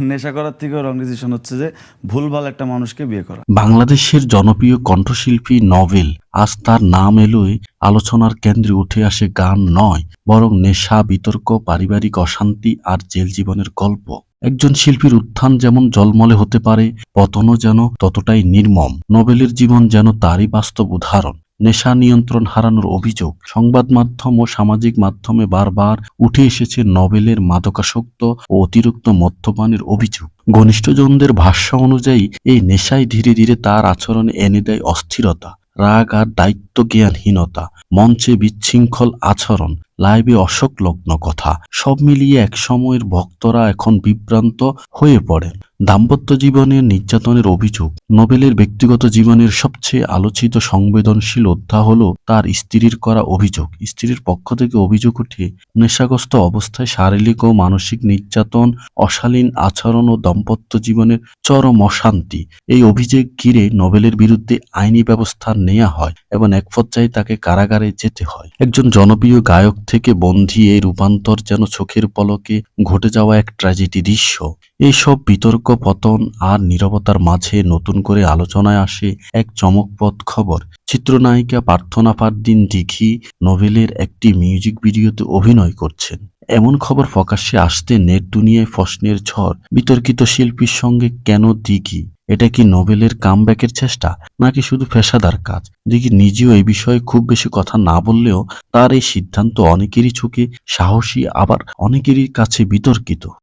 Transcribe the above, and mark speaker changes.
Speaker 1: নেশা করার থেকেও রং ডিসিশন হচ্ছে যে ভুলভাল একটা মানুষকে বিয়ে করা।
Speaker 2: বাংলাদেশের জনপ্রিয় কণ্ঠশিল্পী নভেল আজ তার নাম এলোই আলোচনার কেন্দ্রে উঠে আসে গান নয়, বরং নেশা, বিতর্ক, পারিবারিক অশান্তি আর জেল জীবনের গল্প। একজন শিল্পীর উত্থান যেমন জলমলে হতে পারে, পতনও যেন ততটাই নির্মম। নোবেলের জীবন যেন তারই বাস্তব উদাহরণ। নেশা নিয়ন্ত্রণ হারানোর অভিযোগ। সংবাদ মাধ্যম ও সামাজিক মাধ্যমে বারবার উঠে এসেছে নোবেলের মাদকাসক্ত ও অতিরিক্ত মদ্যপানের অভিযোগ। ঘনিষ্ঠজনদের ভাষ্য অনুযায়ী, এই নেশাই ধীরে ধীরে তার আচরণে এনে দেয় অস্থিরতা, রাগ আর দায়িত্ব জ্ঞানহীনতা মঞ্চে বিচ্ছৃঙ্খল আচরণ, লাইভে অশোকলগ্ন কথা, সব মিলিয়ে এক সময়ের ভক্তরা এখন বিভ্রান্ত হয়ে পড়েন। দাম্পত্য জীবনের নির্যাতনের অভিযোগ। নোবেলের ব্যক্তিগত জীবনের সবচেয়ে আলোচিত সংবেদনশীল অধ্যায় হল তার স্ত্রীর করা অভিযোগ। স্ত্রীর পক্ষ থেকে অভিযোগ উঠে নেশাগ্রস্ত অবস্থায় শারীরিক ও মানসিক নির্যাতন, অশালীন আচরণ ও দাম্পত্য জীবনের চরম অশান্তি। এই অভিযোগ ঘিরে নোবেলের বিরুদ্ধে আইনি ব্যবস্থা নেওয়া হয় এবং এক পর্যায়ে তাকে কারাগারে যেতে হয়। একজন জনপ্রিয় গায়ক থেকে বন্ধী এই রূপান্তর যেন চোখের পলকে ঘটে যাওয়া এক ট্র্যাজেডি দৃশ্য। এইসব বিতর্ক পতন আর নীরবতার মাঝে নতুন করে আলোচনায় আসে এক চমকপদ খবর। চিত্রনায়িকা প্রার্থনা পারদিন দিঘি নোভেলের একটি মিউজিক ভিডিওতে অভিনয় করছেন। এমন খবর প্রকাশ্যে আসতে নেট দুনিয়ায় প্রশ্নের ঝড়। বিতর্কিত শিল্পীর সঙ্গে কেন দিঘি? এটা কি নোবেলের কামব্যাকের চেষ্টা, নাকি শুধু পেশাদার কাজ? দিঘি নিজেও এই বিষয়ে খুব বেশি কথা না বললেও তার এই সিদ্ধান্ত অনেকেরই চোখে সাহসী, আবার অনেকেরই কাছে বিতর্কিত।